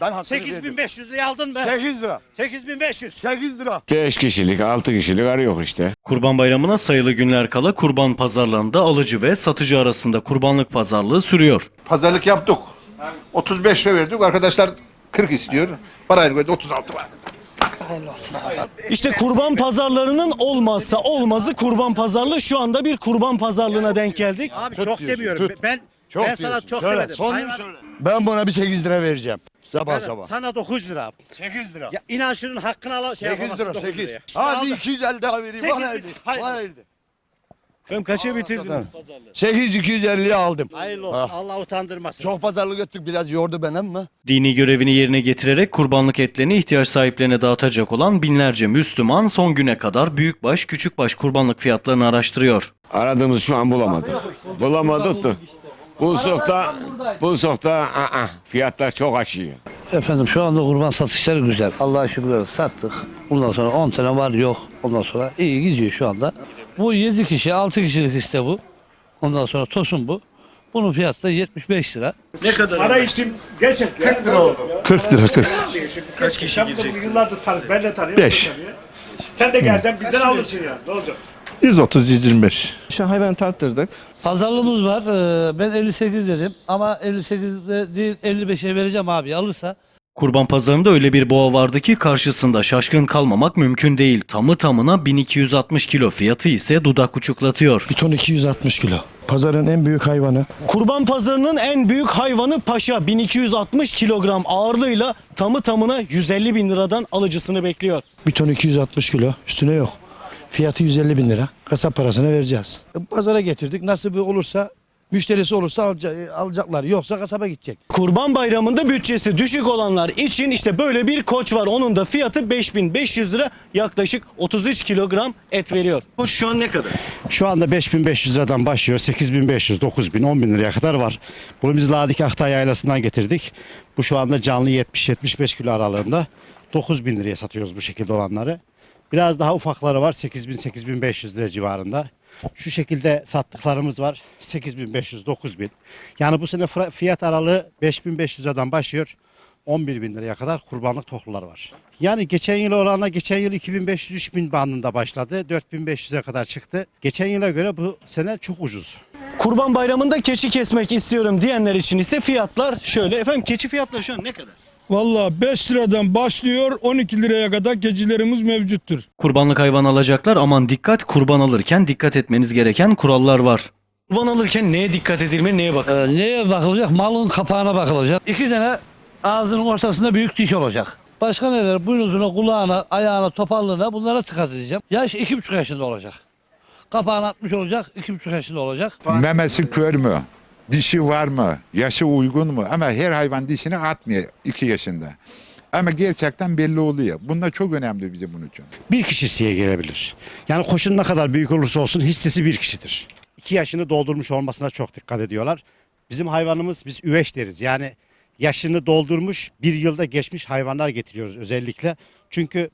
Ben hakkını verdim. 8500 liraya aldın mı? 8 lira. 8500. 8 lira. 5 kişilik 6 kişilik arı yok işte. Kurban Bayramı'na sayılı günler kala kurban pazarlarında alıcı ve satıcı arasında kurbanlık pazarlığı sürüyor. Pazarlık yaptık. 35 lira verdik. Arkadaşlar 40 istiyor. Parayla gördü 36 var. İşte kurban pazarlarının olmazsa olmazı kurban pazarlığı. Şu anda bir kurban pazarlığına denk geldik. Abi çok diyorsun, demiyorum. tut. Ben Çok ben sana diyorsun. çok söyle, demedim. Sonunu Hayvan- söyle. Ben buna bir 8 lira vereceğim. Sabah Ben sabah. Sana 9 lira. 8 lira. Ya inan şunun hakkını al. Şey 8 yapamazsın lira 9 8. liraya. Hadi Aldım. 250 daha vereyim. Sekiz Bana bin. elli. Hayır. Bana elli. Efendim kaça bitirdiniz pazarlığı? 8 250'ye aldım. Hayırlı olsun. Ha. Allah utandırmasın. Çok pazarlık ettik biraz yordu beni ama. Dini görevini yerine getirerek kurbanlık etlerini ihtiyaç sahiplerine dağıtacak olan binlerce Müslüman son güne kadar büyükbaş küçükbaş kurbanlık fiyatlarını araştırıyor. Aradığımızı şu an bulamadık. Bulamadık da. Bulsak da, bulsak da aa, fiyatlar çok aşıyor. Efendim şu anda kurban satışları güzel. Allah'a şükür sattık. Bundan sonra 10 tane var yok. Ondan sonra iyi gidiyor şu anda. Bu 7 kişi 6 kişilik iste bu. Ondan sonra tosun bu. Bunun fiyatı da 75 lira. Ne kadar? Para için gerçekten 40 lira oldu. 40 lira 40. Kaç kişi gireceksiniz? Yıllardır tanı, ben de tanıyorum. Beş. sen de tanıyor. Sen de gelsen bizden alırsın ya. Ne olacak? 130 125. Şu hayvan tarttırdık. Pazarlığımız var. Ee, Ben 58 dedim ama 58'de değil 55'e vereceğim abi alırsa. Kurban pazarında öyle bir boğa vardı ki karşısında şaşkın kalmamak mümkün değil. Tamı tamına 1260 kilo fiyatı ise dudak uçuklatıyor. Bir ton 260 kilo. Pazarın en büyük hayvanı. Kurban pazarının en büyük hayvanı paşa 1260 kilogram ağırlığıyla tamı tamına 150 bin liradan alıcısını bekliyor. Bir ton 260 kilo. Üstüne yok. Fiyatı 150 bin lira. Kasap parasını vereceğiz. Pazara getirdik. Nasıl bir olursa müşterisi olursa alca- alacaklar. Yoksa kasaba gidecek. Kurban bayramında bütçesi düşük olanlar için işte böyle bir koç var. Onun da fiyatı 5500 lira yaklaşık 33 kilogram et veriyor. Koç şu an ne kadar? Şu anda 5500 liradan başlıyor. 8500, 9000, 10000 liraya kadar var. Bunu biz Ladik Ahtay Yaylası'ndan getirdik. Bu şu anda canlı 70-75 kilo aralığında. 9000 liraya satıyoruz bu şekilde olanları. Biraz daha ufakları var 8000-8500 lira civarında. Şu şekilde sattıklarımız var 8500-9000. Yani bu sene fiyat aralığı 5500 liradan başlıyor. 11 bin liraya kadar kurbanlık toklular var. Yani geçen yıl oranla geçen yıl 2500-3000 bandında başladı. 4500'e kadar çıktı. Geçen yıla göre bu sene çok ucuz. Kurban bayramında keçi kesmek istiyorum diyenler için ise fiyatlar şöyle. Efendim keçi fiyatları şu an ne kadar? Valla 5 liradan başlıyor 12 liraya kadar gecilerimiz mevcuttur. Kurbanlık hayvan alacaklar aman dikkat kurban alırken dikkat etmeniz gereken kurallar var. Kurban alırken neye dikkat edilmeli, neye bak? Ee, neye bakılacak? Malın kapağına bakılacak. İki tane ağzının ortasında büyük diş olacak. Başka neler? Boynuzuna, kulağına, ayağına, topallığına bunlara dikkat edeceğim. Yaş iki buçuk yaşında olacak. Kapağını atmış olacak, iki buçuk yaşında olacak. Memesi kör mü? Dişi var mı? Yaşı uygun mu? Ama her hayvan dişini atmıyor 2 yaşında. Ama gerçekten belli oluyor. Bunlar çok önemli bize bunun için. Bir kişisiye gelebilir. Yani koşun ne kadar büyük olursa olsun hissesi bir kişidir. İki yaşını doldurmuş olmasına çok dikkat ediyorlar. Bizim hayvanımız biz üveş deriz. Yani yaşını doldurmuş bir yılda geçmiş hayvanlar getiriyoruz özellikle. Çünkü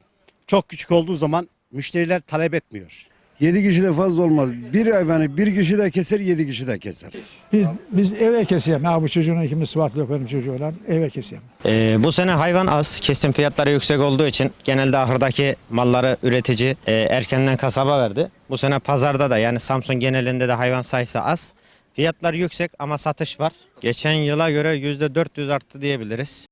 çok küçük olduğu zaman müşteriler talep etmiyor. 7 kişi de fazla olmaz. Bir hayvanı bir kişi de keser 7 kişi de keser. Biz, biz eve keseyim. Ha bu çocuğun ikimiz sıfatlı yok benim çocuğu olan eve keseyim. Ee, bu sene hayvan az. Kesim fiyatları yüksek olduğu için genelde ahırdaki malları üretici e, erkenden kasaba verdi. Bu sene pazarda da yani Samsun genelinde de hayvan sayısı az. Fiyatlar yüksek ama satış var. Geçen yıla göre %400 arttı diyebiliriz.